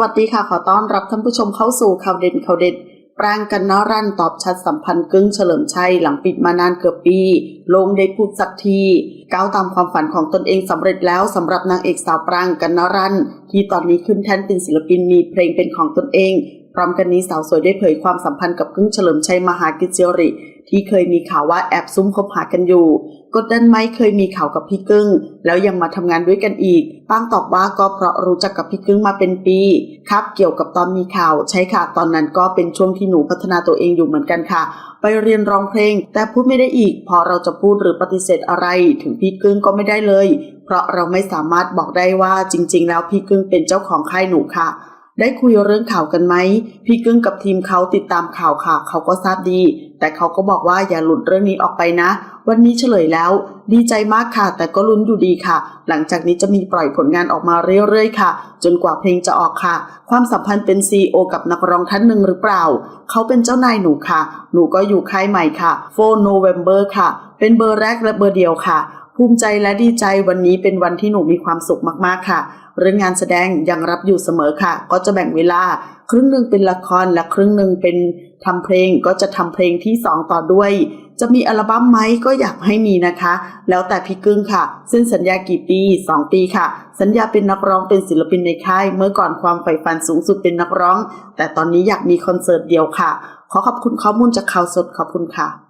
วัสดีค่ะ ขอต้อนรับท่านผู้ชมเข้าสู่ข่าวเด่นข่าวเด็ดปรางกันนรันตอบชัดสัมพันธ์กึ้งเฉลิมชัยหลังปิดมานานเกือบปี ลงได้พูดสักที ก้าวตามความฝันของตนเองสำเร็จแล้วสำหรับนางเอกสาวปรางกันนรัน ที่ตอนนี้ขึ้นแท่นเป็นศิลปินมีเพลงเป็นของตนเอง พร้อมกันนี้สาวสวยได้เผยความสัมพันธ์กับกึ้งเฉลิมชัยมหากิจเจริ ที่เคยมีข่าวว่าแอบซุ่มคบหากันอยู่ กดดันไหมเคยมีข่าวกับพี่กึ้ง แล้วยังมาทำงานด้วยกันอีกป้างตอบว่าก็เพราะรู้จักกับพี่กึ้งมาเป็นปี ครับเกี่ยวกับตอนมีข่าว ใช่ค่ะตอนนั้นก็เป็นช่วงที่หนูพัฒนาตัวเองอยู่เหมือนกันค่ะ ไปเรียนร้องเพลง แต่พูดไม่ได้อีก พอเราจะพูดหรือปฏิเสธอะไร ถึงพี่กึ้งก็ไม่ได้เลย เพราะเราไม่สามารถบอกได้ว่าจริง ๆ แล้วพี่กึ้งเป็นเจ้าของค่ายหนูค่ะ ได้คุยเรื่องข่าวกันไหม พี่กึ้งกับทีมเขาติดตามข่าวค่ะ เขาก็ทราบดี แต่เขาก็บอกว่าอย่าหลุดเรื่องนี้ออกไปนะ วันนี้เฉลยแล้ว ดีใจมากค่ะ แต่ก็ลุ้นอยู่ดีค่ะ หลังจากนี้จะมีปล่อยผลงานออกมาเรื่อยๆค่ะ จนกว่าเพลงจะออกค่ะ ความสัมพันธ์เป็นซีโอกับนักร้องท่านหนึ่งหรือเปล่า เขาเป็นเจ้านายหนูค่ะ หนูก็อยู่ค่ายใหม่ค่ะโฟโนเวมเบอร์ค่ะ เป็นเบอร์แรกและเบอร์เดียวค่ะ ภูมิใจและดีใจวันนี้เป็นวันที่หนูมีความสุขมากๆค่ะ เรื่องงานแสดงยังรับอยู่เสมอค่ะ ก็จะแบ่งเวลา ครึ่งหนึ่งเป็นละครและครึ่งหนึ่งเป็นทำเพลงก็จะทำเพลงที่ 2 ต่อด้วย จะมีอัลบั้มไหมก็อยากให้มีนะคะ แล้วแต่พี่กึ้งค่ะซึ่งสัญญากี่ปี 2 ปีค่ะ สัญญาเป็นนักร้องเป็นศิลปินในค่าย เมื่อก่อนความใฝ่ฝันสูงสุดเป็นนักร้อง แต่ตอนนี้อยากมีคอนเสิร์ตเดียวค่ะ ขอขอบคุณข้อมูลจากข่าวสดขอบคุณค่ะ